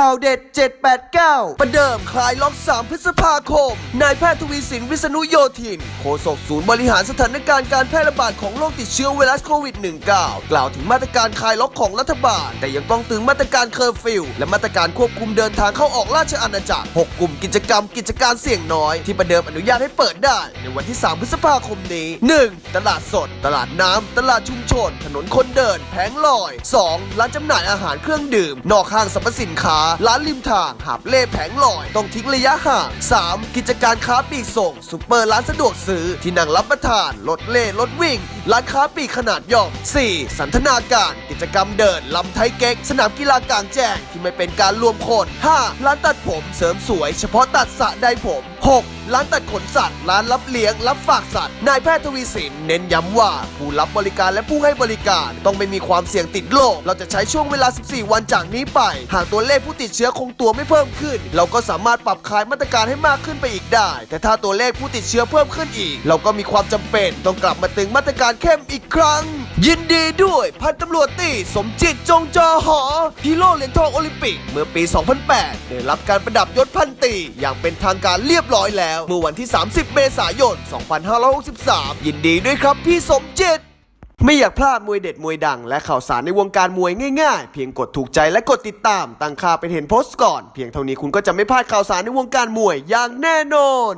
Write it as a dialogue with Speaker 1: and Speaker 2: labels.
Speaker 1: ข่าวเด็ด 789 ประเดิมคลายล็อก 3 พฤษภาคม นายแพทย์ทวีสินวิษณุโยธิน โฆษกศูนย์บริหารสถานการณ์การแพร่ระบาดของโรคติดเชื้อไวรัสโควิด -19 กล่าวถึงมาตรการคลายล็อกของรัฐบาล แต่ยังต้องตึงมาตรการเคอร์ฟิวและมาตรการควบคุมเดินทางเข้าออกราชอาณาจักร 6 กลุ่มกิจกรรมกิจการเสี่ยงน้อย ที่ประเดิมอนุญาตให้เปิดได้ ในวันที่ 3 พฤษภาคมนี้ 1. ตลาดสด ตลาดน้ำตลาดชุมชน ถนนคนเดิน แผงลอย 2. ร้านจำหน่ายอาหารเครื่องดื่ม นอกห้างสรรพสินค้าร้านริมทางหาบเล่แผงลอย ต้องทิ้งระยะห่าง 3. กิจการค้าปลีกส่งซุปเปอร์ร้านสะดวกซื้อที่นั่งรับประทาน รถเล่รถวิ่ง ร้านค้าปลีกขนาดย่อม 4. สันทนาการ กิจกรรมเดินลำไทยเก๊ก สนามกีฬากลางแจ้งที่ไม่เป็นการรวมคน 5. ร้านตัดผมเสริมสวย เฉพาะตัดสระใดผม 6. ร้านตัดขนสัตว์ ร้านรับเลี้ยง รับฝากสัตว์ นายแพทย์ทวีสินเน้นย้ำว่า ผู้รับบริการและผู้ให้บริการ ต้องไม่มีความเสี่ยงติดโรค เราจะใช้ช่วงเวลา 14 วันจากนี้ไป หากตัวเลขผู้ติดเชื้อคงตัวไม่เพิ่มขึ้น เราก็สามารถปรับคลายมาตรการให้มากขึ้นไปอีกได้ แต่ถ้าตัวเลขผู้ติดเชื้อเพิ่มขึ้นอีก เราก็มีความจำเป็นต้องกลับมาตึงมาตรการเข้มอีกครั้ง ยินดีด้วยพันตำรวจตีสมจิตจงจอหอฮีโร่เหรียญทองโอลิมปิก เมื่อปี 2008 ได้รับการประดับยศพันตีอย่างเป็นทางการเรียบร้อยแล้ว เมื่อวันที่ 30 เมษายน 2563 ยินดีด้วยครับพี่สมจิตไม่อยากพลาดมวยเด็ดมวยดัง และข่าวสารในวงการมวยง่ายๆ เพียงกดถูกใจและกดติดตาม ตั้งค่าเป็นเห็นโพสต์ก่อน เพียงเท่านี้คุณก็จะไม่พลาดข่าวสารในวงการมวยอย่างแน่นอน